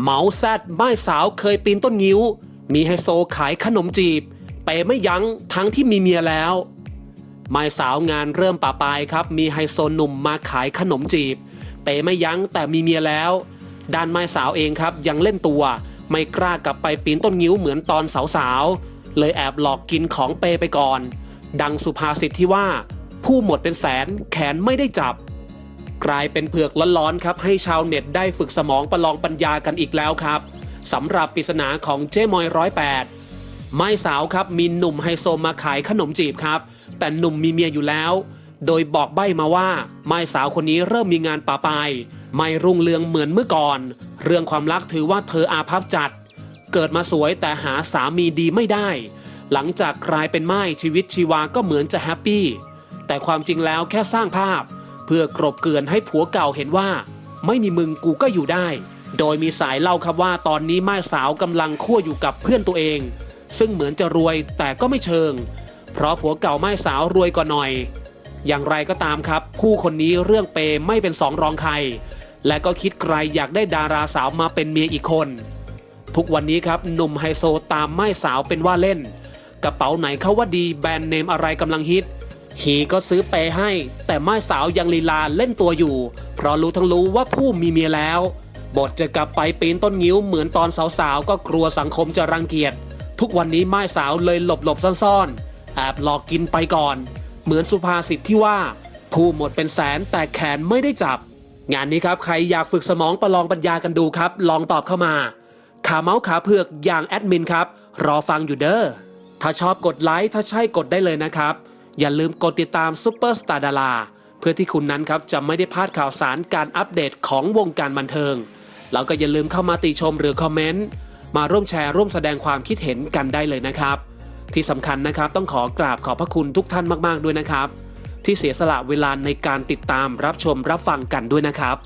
เหมาแซดไม้สาวเคยปีนต้นงิ้ว มีไฮโซขายขนมจีบ เปย์ไม่ยั้งทั้งที่มีเมียแล้วไม้สาวงานเริ่มป่าปลายครับ มีไฮโซหนุ่มมาขายขนมจีบ เปย์ไม่ยั้งแต่มีเมียแล้ว ด้านไม้สาวเองครับยังเล่นตัว ไม่กล้ากลับไปปีนต้นงิ้วเหมือนตอนสาวๆเลยแอบหลอกกินของเปย์ไปก่อน ดังสุภาษิตที่ว่า ผู้หมดเป็นแสนแขนไม่ได้จับ กลายเป็นเผือกร้อนๆครับให้ชาวเน็ตได้ฝึกสมองประลองปัญญากันอีกแล้วครับสำหรับปริศนาของเจ๊มอยร้อยแปดไม่สาวครับมีหนุ่มไฮโซมาขายขนมจีบครับ แต่หนุ่มมีเมียอยู่แล้ว โดยบอกใบ้มาว่าไม่สาวคนนี้เริ่มมีงานป่าปไม่รุ่งเรืองเหมือนเมื่อก่อน เรื่องความรักถือว่าเธออาภัพจัด เกิดมาสวยแต่หาสามีดีไม่ได้ หลังจากกลายเป็นไม้ชีวิตชีวาก็เหมือนจะแฮปปี้แต่ความจริงแล้วแค่สร้างภาพ เพื่อกรบเกือนให้ผัวเก่าเห็นว่า ไม่มีมึงกูก็อยู่ได้ โดยมีสายเล่าครับว่าตอนนี้ไม้สาวกำลังคั่วอยู่กับเพื่อนตัวเอง ซึ่งเหมือนจะรวยแต่ก็ไม่เชิง เพราะผัวเก่าไม้สาวรวยกว่าหน่อย อย่างไรก็ตามครับ คู่คนนี้เรื่องเปไม่เป็นสองรองใคร และก็คิดไกลอยากได้ดาราสาวมาเป็นเมียอีกคน ทุกวันนี้ครับหนุ่มไฮโซตามไม้สาวเป็นว่าเล่น กระเป๋าไหนเขาว่าดีแบรนด์เนมอะไรกำลังฮิต หีก็ซื้อเปย์ให้ แต่ไม้สาวยังลีลาเล่นตัวอยู่ เพราะรู้ทั้งรู้ว่าผู้มีเมียแล้ว บทจะกลับไปปีนต้นงิ้วเหมือนตอนสาวๆ ก็กลัวสังคมจะรังเกียจ ทุกวันนี้ไม้สาวเลยหลบๆซ่อนๆแอบหลอกกินไปก่อน เหมือนสุภาษิตที่ว่า ผู้หมดเป็นแสนแต่แขนไม่ได้จับ งานนี้ครับใครอยากฝึกสมองประลองปัญญากันดูครับ ลองตอบเข้ามา ขาเมาส์ขาเผือกอย่างแอดมินครับรอฟังอยู่เด้อถ้าชอบกดไลค์ถ้าใช่กดได้เลยนะครับ อย่าลืมกดติดตามซุปเปอร์สตาร์ดาราเพื่อที่คุณนั้นครับจะไม่ได้พลาดข่าวสารการอัปเดตของวงการบันเทิง แล้วก็อย่าลืมเข้ามาติชมหรือคอมเมนต์มาร่วมแชร์ร่วมแสดงความคิดเห็นกันได้เลยนะครับ ที่สำคัญนะครับต้องขอกราบขอบพระคุณทุกท่านมาก ๆ ด้วยนะครับ ที่เสียสละเวลาในการติดตามรับชมรับฟังกันด้วยนะครับ